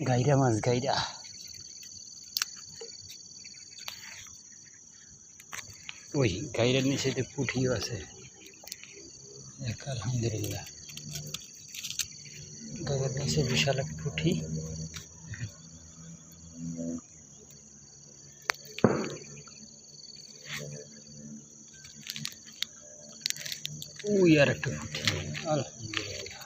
গাইরা মাছ গাইরা ওই গাইরার নিচে তো পুঁঠিও আছে এক আলহামদুলিল্লাহ গাইরার নিচে বিশাল এক পুঁঠি ওই আর একটা পুঁঠি আলহামদুলিল্লাহ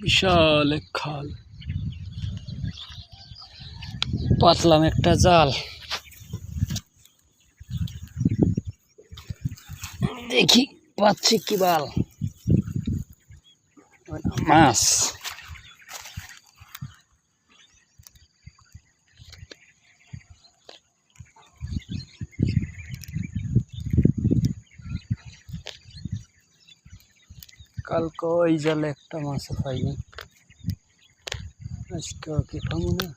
বিশাল এক খাল। পাতলাম একটা জাল। দেখি পাচ্ছি কি বাল। মাছ। কালকে ওই জালে একটা মাছ পাইনি। আজকে কি পাবো না?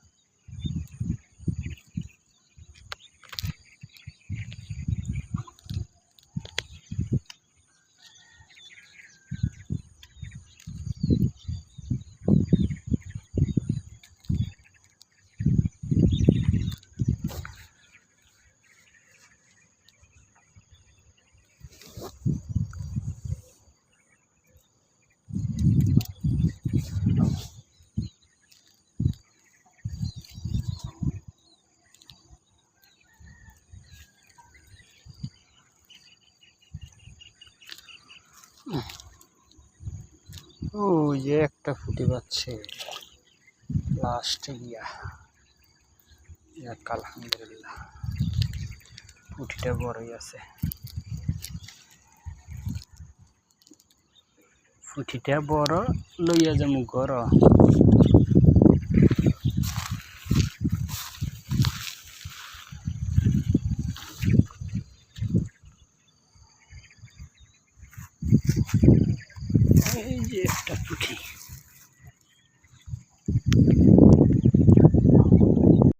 ও যে একটা ফুটে পাচ্ছে লাস্টে গিয়া যাক আলহামদুলিল্লাহ। ফুটিটা বড়ই আছে। ফুটিটা বড়, লইয়া যামু ঘর।